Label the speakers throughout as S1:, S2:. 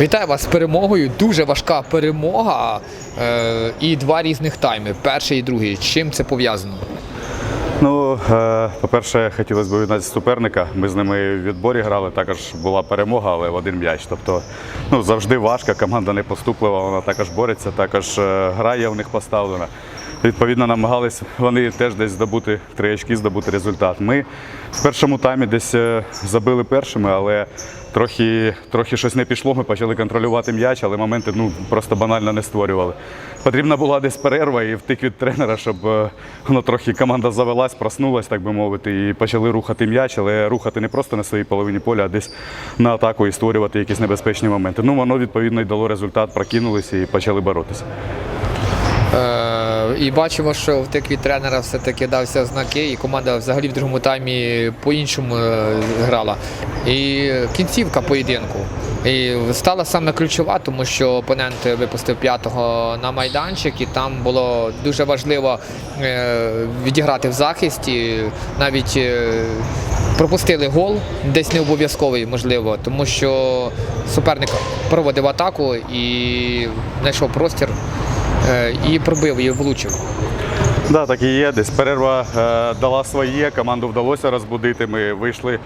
S1: Вітаю вас з перемогою. Дуже важка перемога е, і два різних тайми. Перший і другий. Чим це пов'язано?
S2: Ну, е, по-перше, хотілося б відзначити суперника. Ми з ними в відборі грали. Також була перемога, але в один м'яч. Тобто, ну завжди важко. Команда не поступлива, вона також бореться, також е, грає в них поставлена. Відповідно, намагались вони теж десь здобути три очки, здобути результат. Ми в першому таймі десь е, забили першими, але трохи, трохи щось не пішло. Ми почали контролювати м'яч, але моменти ну, просто банально не створювали. Потрібна була десь перерва і втик від тренера, щоб воно трохи команда завелась, проснулась, так би мовити, і почали рухати м'яч, але рухати не просто на своїй половині поля, а десь на атаку і створювати якісь небезпечні моменти. Ну, воно відповідно й дало результат, прокинулися і почали боротися.
S1: Е, і бачимо, що втик від тренера все-таки дався знаки, і команда взагалі в другому таймі по-іншому е, грала. І кінцівка поєдинку. І стала саме ключова, тому що опонент випустив п'ятого на майданчик, і там було дуже важливо е, відіграти в захисті. Навіть е, пропустили гол, десь не обов'язковий, можливо, тому що суперник проводив атаку і знайшов простір е, і пробив, і влучив.
S2: Да, так і є. Десь перерва е, дала своє, команду вдалося розбудити. Ми вийшли,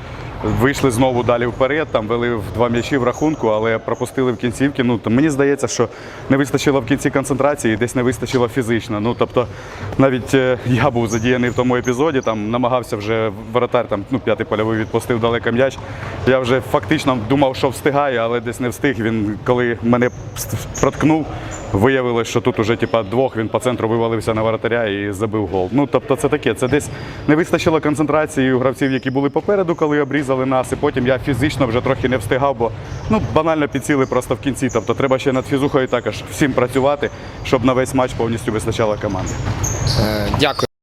S2: вийшли знову далі вперед, там вели в два м'ячі в рахунку, але пропустили в кінцівки. Ну, то мені здається, що не вистачило в кінці концентрації, десь не вистачило фізично. Ну, тобто, навіть е, я був задіяний в тому епізоді, там намагався вже воротар, там, ну, п'ятий польовий відпустив далеко м'яч. Я вже фактично думав, що встигає, але десь не встиг. Він, коли мене проткнув, Виявилось, що тут уже типа двох він по центру вивалився на воротаря і забив гол. Ну тобто, це таке. Це десь не вистачило концентрації у гравців, які були попереду, коли обрізали нас. І потім я фізично вже трохи не встигав, бо ну банально підсіли просто в кінці. Тобто треба ще над фізухою також всім працювати, щоб на весь матч повністю вистачала команди.
S1: Е, Дякую.